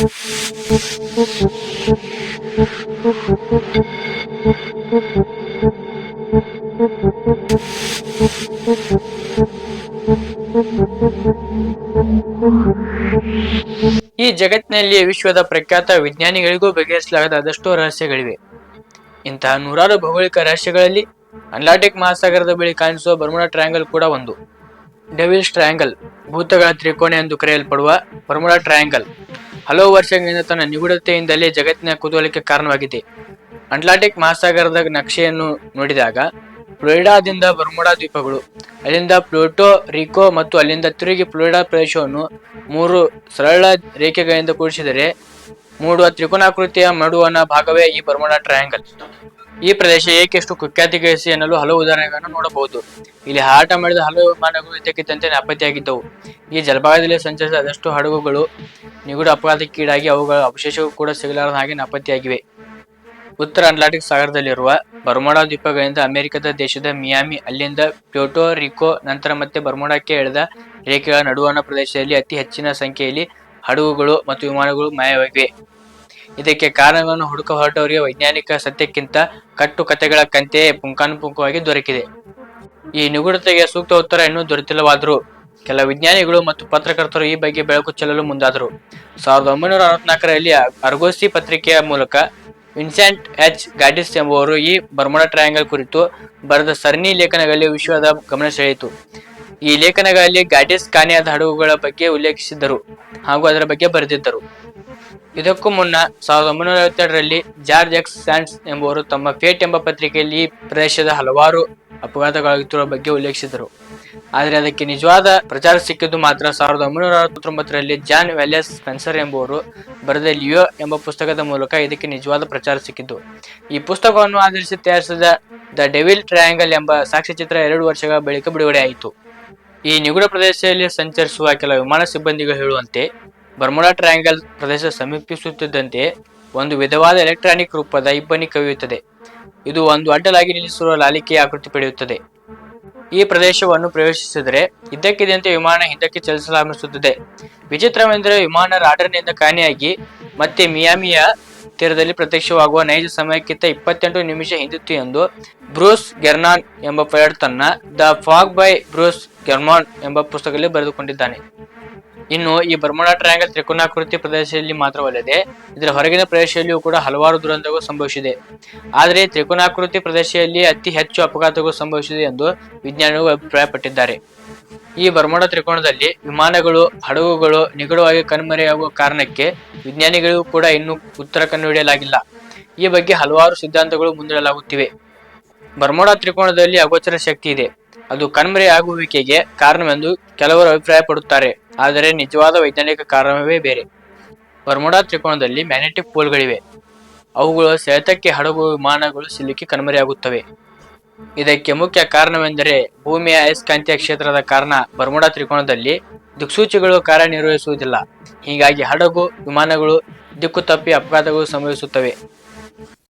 ಈ ಜಗತ್ತಿನಲ್ಲಿ ವಿಶ್ವದ ಪ್ರಖ್ಯಾತ ವಿಜ್ಞಾನಿಗಳಿಗೂ ಬಗೆಹರಿಸಲಾಗದ ಅದಷ್ಟೋ ರಹಸ್ಯಗಳಿವೆ. ಇಂತಹ ನೂರಾರು ಭೌಗೋಳಿಕ ರಹಸ್ಯಗಳಲ್ಲಿ ಅಟ್ಲಾಂಟಿಕ್ ಮಹಾಸಾಗರದ ಬಳಿ ಕಾಣಿಸುವ ಬರ್ಮುಡಾ ಟ್ರಯಾಂಗಲ್ ಕೂಡ ಒಂದು. ಡೆವಿಲ್ಸ್ ಟ್ರಯಾಂಗಲ್ ಭೂತಗಳ ತ್ರಿಕೋನ ಎಂದು ಕರೆಯಲ್ಪಡುವ ಬರ್ಮುಡಾ ಟ್ರಯಾಂಗಲ್. ಹಲವು ವರ್ಷಗಳಿಂದ ತನ್ನ ನಿಗೂಢತೆಯಿಂದಲೇ ಜಗತ್ತಿನ ಕುತೂಹಲಕ್ಕೆ ಕಾರಣವಾಗಿದೆ. ಅಟ್ಲಾಂಟಿಕ್ ಮಹಾಸಾಗರದ ನಕ್ಷೆಯನ್ನು ನೋಡಿದಾಗ, ಫ್ಲೋರಿಡಾದಿಂದ ಬರ್ಮುಡಾ ದ್ವೀಪಗಳು, ಅಲ್ಲಿಂದ ಪ್ಲೂಟೋ ರಿಕೋ ಮತ್ತು ಅಲ್ಲಿಂದ ತಿರುಗಿ ಫ್ಲೋರಿಡಾ ಪ್ರದೇಶವನ್ನು ಮೂರು ಸರಳ ರೇಖೆಗಳಿಂದ ಕೂಡಿಸಿದರೆ, ಮೂಡುವ ತ್ರಿಕೋನಾಕೃತಿಯ ಮಡುವನ ಭಾಗವೇ ಈ ಬರ್ಮುಡಾ ಟ್ರಯಾಂಗಲ್. ಈ ಪ್ರದೇಶ ಏಕೆಷ್ಟು ಕುಖ್ಯಾತಿ ಗಳಿಸಿ ಎನ್ನಲು ಹಲವು ಉದಾಹರಣೆಗಳನ್ನು ನೋಡಬಹುದು. ಇಲ್ಲಿ ಹಾರಾಟ ಮಾಡಿದ ಹಲವು ವಿಮಾನಗಳು ಇದ್ದಕ್ಕಿದ್ದಂತೆ ನಾಪತ್ತೆಯಾಗಿದ್ದವು. ಈ ಜಲಭಾಗದಲ್ಲಿ ಸಂಚರಿಸಿದ ಹಡಗುಗಳು ನಿಗೂಢ ಅಪಘಾತಕ್ಕೀಡಾಗಿ ಅವುಗಳ ಅವಶೇಷವೂ ಕೂಡ ಸಿಗಲಾರದ ಹಾಗೆ ನಾಪತ್ತೆಯಾಗಿವೆ. ಉತ್ತರ ಅಟ್ಲಾಂಟಿಕ್ ಸಾಗರದಲ್ಲಿರುವ ಬರ್ಮುಡಾ ದ್ವೀಪಗಳಿಂದ ಅಮೆರಿಕದ ದೇಶದ ಮಿಯಾಮಿ, ಅಲ್ಲಿಂದ ಪ್ಯೋಟೋ ರಿಕೋ, ನಂತರ ಮತ್ತೆ ಬರ್ಮುಡಾಕ್ಕೆ ಎಳೆದ ರೇಖೆಗಳ ನಡುವಣ ಪ್ರದೇಶದಲ್ಲಿ ಅತಿ ಹೆಚ್ಚಿನ ಸಂಖ್ಯೆಯಲ್ಲಿ ಹಡಗುಗಳು ಮತ್ತು ವಿಮಾನಗಳು ಮಾಯವಾಗಿವೆ. ಇದಕ್ಕೆ ಕಾರಣಗಳನ್ನು ಹುಡುಕ ಹೊರಟವರಿಗೆ ವೈಜ್ಞಾನಿಕ ಸತ್ಯಕ್ಕಿಂತ ಕಟ್ಟು ಕಥೆಗಳ ಕಂತೆಯೇ ಪುಂಖಾನುಪುಂಖವಾಗಿ ದೊರಕಿದೆ. ಈ ನಿಗೂಢತೆಗೆ ಸೂಕ್ತ ಉತ್ತರ ಇನ್ನೂ ದೊರೆತಿಲ್ಲವಾದರೂ ಕೆಲ ವಿಜ್ಞಾನಿಗಳು ಮತ್ತು ಪತ್ರಕರ್ತರು ಈ ಬಗ್ಗೆ ಬೆಳಕು ಚೆಲ್ಲಲು ಮುಂದಾದರು. ಸಾವಿರದ ಒಂಬೈನೂರ ಅರವತ್ನಾಲ್ಕರಲ್ಲಿ ಅರ್ಗೋಸಿ ಪತ್ರಿಕೆಯ ಮೂಲಕ ವಿನ್ಸೆಂಟ್ ಎಚ್. ಗಾಡಿಸ್ ಎಂಬುವರು ಈ ಬರ್ಮಡ ಟ್ರಯಾಂಗಲ್ ಕುರಿತು ಬರೆದ ಸರಣಿ ಲೇಖನಗಳಲ್ಲಿ ವಿಶ್ವದ ಗಮನ ಸೆಳೆಯಿತು. ಈ ಲೇಖನಗಳಲ್ಲಿ ಗಾಡಿಸ್ ಕಾಣೆಯಾದ ಹಡಗುಗಳ ಬಗ್ಗೆ ಉಲ್ಲೇಖಿಸಿದ್ದರು ಹಾಗೂ ಅದರ ಬಗ್ಗೆ ಬರೆದಿದ್ದರು. ಇದಕ್ಕೂ ಮುನ್ನ ಸಾವಿರದ ಒಂಬೈನೂರ ಐವತ್ತೆರಡರಲ್ಲಿ ಜಾರ್ಜ್ ಎಕ್ಸ್ ಸ್ಯಾಂಡ್ಸ್ ಎಂಬುವರು ತಮ್ಮ ಫೇಟ್ ಎಂಬ ಪತ್ರಿಕೆಯಲ್ಲಿ ಈ ಪ್ರದೇಶದ ಹಲವಾರು ಅಪಘಾತಗಳಾಗುತ್ತಿರುವ ಬಗ್ಗೆ ಉಲ್ಲೇಖಿಸಿದರು. ಆದರೆ ಅದಕ್ಕೆ ನಿಜವಾದ ಪ್ರಚಾರ ಸಿಕ್ಕಿದ್ದು ಮಾತ್ರ ಸಾವಿರದ ಒಂಬೈನೂರ ಅರವತ್ತೊಂಬತ್ತರಲ್ಲಿ ಜಾನ್ ವ್ಯಾಲೆಸ್ ಸ್ಪೆನ್ಸರ್ ಎಂಬುವರು ಬರೆದ ಲಿಯೋ ಎಂಬ ಪುಸ್ತಕದ ಮೂಲಕ ಇದಕ್ಕೆ ನಿಜವಾದ ಪ್ರಚಾರ ಸಿಕ್ಕಿದ್ದು. ಈ ಪುಸ್ತಕವನ್ನು ಆಧರಿಸಿ ತಯಾರಿಸಿದ ದ ಡೆವಿಲ್ ಟ್ರಯಾಂಗಲ್ ಎಂಬ ಸಾಕ್ಷ್ಯಚಿತ್ರ ಎರಡು ವರ್ಷಗಳ ಬಳಿಕ ಬಿಡುಗಡೆಯಾಯಿತು. ಈ ನಿಗೂಢ ಪ್ರದೇಶದಲ್ಲಿ ಸಂಚರಿಸುವ ಕೆಲ ವಿಮಾನ ಸಿಬ್ಬಂದಿಗಳು ಹೇಳುವಂತೆ ಬರ್ಮುಡಾ ಟ್ರಯಾಂಗಲ್ ಪ್ರದೇಶ ಸಮೀಪಿಸುತ್ತಿದ್ದಂತೆ ಒಂದು ವಿಧವಾದ ಎಲೆಕ್ಟ್ರಾನಿಕ್ ರೂಪದ ಇಬ್ಬನಿ ಕವಿಯುತ್ತದೆ. ಇದು ಒಂದು ಅಡ್ಡಲಾಗಿ ನಿಲ್ಲಿಸಿರುವ ಲಾಲಿಕೆಯ ಆಕೃತಿ ಪಡೆಯುತ್ತದೆ. ಈ ಪ್ರದೇಶವನ್ನು ಪ್ರವೇಶಿಸಿದರೆ ಇದ್ದಕ್ಕಿದ್ದಂತೆ ವಿಮಾನ ಹಿಂದಕ್ಕೆ ಚಲಿಸಲಾರಂಭಿಸುತ್ತದೆ. ವಿಚಿತ್ರವೆಂದರೆ ವಿಮಾನ ರಾಡರ್ನಿಂದ ಕಾಣೆಯಾಗಿ ಮತ್ತೆ ಮಿಯಾಮಿಯ ತೀರದಲ್ಲಿ ಪ್ರತ್ಯಕ್ಷವಾಗುವ ನೈಜ ಸಮಯಕ್ಕಿಂತ ಇಪ್ಪತ್ತೆಂಟು ನಿಮಿಷ ಹಿಂದಿತ್ತು ಎಂದು ಬ್ರೂಸ್ ಗೆರ್ನಾನ್ ಎಂಬ ಪೈಲಟ್ ತನ್ನ the fog by Bruce Gernon ಎಂಬ ಪುಸ್ತಕದಲ್ಲಿ ಬರೆದುಕೊಂಡಿದ್ದಾನೆ. ಇನ್ನು ಈ ಬರ್ಮುಡಾ ಟ್ರಯಾಂಗಲ್ ತ್ರಿಕೋನಾಕೃತಿ ಪ್ರದೇಶದಲ್ಲಿ ಮಾತ್ರವಲ್ಲದೆ ಇದರ ಹೊರಗಿನ ಪ್ರದೇಶದಲ್ಲಿಯೂ ಕೂಡ ಹಲವಾರು ದುರಂತಗಳು ಸಂಭವಿಸಿದೆ. ಆದರೆ ತ್ರಿಕೋನಾಕೃತಿ ಪ್ರದೇಶದಲ್ಲಿ ಅತಿ ಹೆಚ್ಚು ಅಪಘಾತಗಳು ಸಂಭವಿಸಿದೆ ಎಂದು ವಿಜ್ಞಾನಿಗಳು ಅಭಿಪ್ರಾಯಪಟ್ಟಿದ್ದಾರೆ. ಈ ಬರ್ಮುಡಾ ತ್ರಿಕೋನದಲ್ಲಿ ವಿಮಾನಗಳು, ಹಡಗುಗಳು ನಿಗಡವಾಗಿ ಕಣ್ಮರೆಯಾಗುವ ಕಾರಣಕ್ಕೆ ವಿಜ್ಞಾನಿಗಳಿಗೂ ಕೂಡ ಇನ್ನೂ ಉತ್ತರ ಕಂಡುಹಿಡಿಯಲಾಗಿಲ್ಲ ಈ ಬಗ್ಗೆ ಹಲವಾರು ಸಿದ್ಧಾಂತಗಳು ಮುಂದಿಡಲಾಗುತ್ತಿವೆ. ಬರ್ಮೋಡಾ ತ್ರಿಕೋನದಲ್ಲಿ ಅಗೋಚರ ಶಕ್ತಿ ಇದೆ. ಅದು ಕಣ್ಮರೆಯಾಗುವಿಕೆಗೆ ಕಾರಣವೆಂದು ಕೆಲವರು ಅಭಿಪ್ರಾಯಪಡುತ್ತಾರೆ. ಆದರೆ ನಿಜವಾದ ವೈಜ್ಞಾನಿಕ ಕಾರಣವೇ ಬೇರೆ. ಬರ್ಮುಡಾ ತ್ರಿಕೋನದಲ್ಲಿ ಮ್ಯಾಗ್ನೆಟಿಕ್ ಪೋಲ್ಗಳಿವೆ. ಅವುಗಳು ಸೆಳೆತಕ್ಕೆ ಹಡಗು ವಿಮಾನಗಳು ಸಿಲುಕಿ ಕಣ್ಮರೆಯಾಗುತ್ತವೆ. ಇದಕ್ಕೆ ಮುಖ್ಯ ಕಾರಣವೆಂದರೆ ಭೂಮಿಯ ಅಯಸ್ಕಾಂತೀಯ ಕ್ಷೇತ್ರದ ಕಾರಣ ಬರ್ಮುಡಾ ತ್ರಿಕೋನದಲ್ಲಿ ದಿಕ್ಸೂಚಿಗಳು ಕಾರ್ಯನಿರ್ವಹಿಸುವುದಿಲ್ಲ. ಹೀಗಾಗಿ ಹಡಗು, ವಿಮಾನಗಳು ದಿಕ್ಕು ತಪ್ಪಿ ಅಪಘಾತಗಳು ಸಂಭವಿಸುತ್ತವೆ.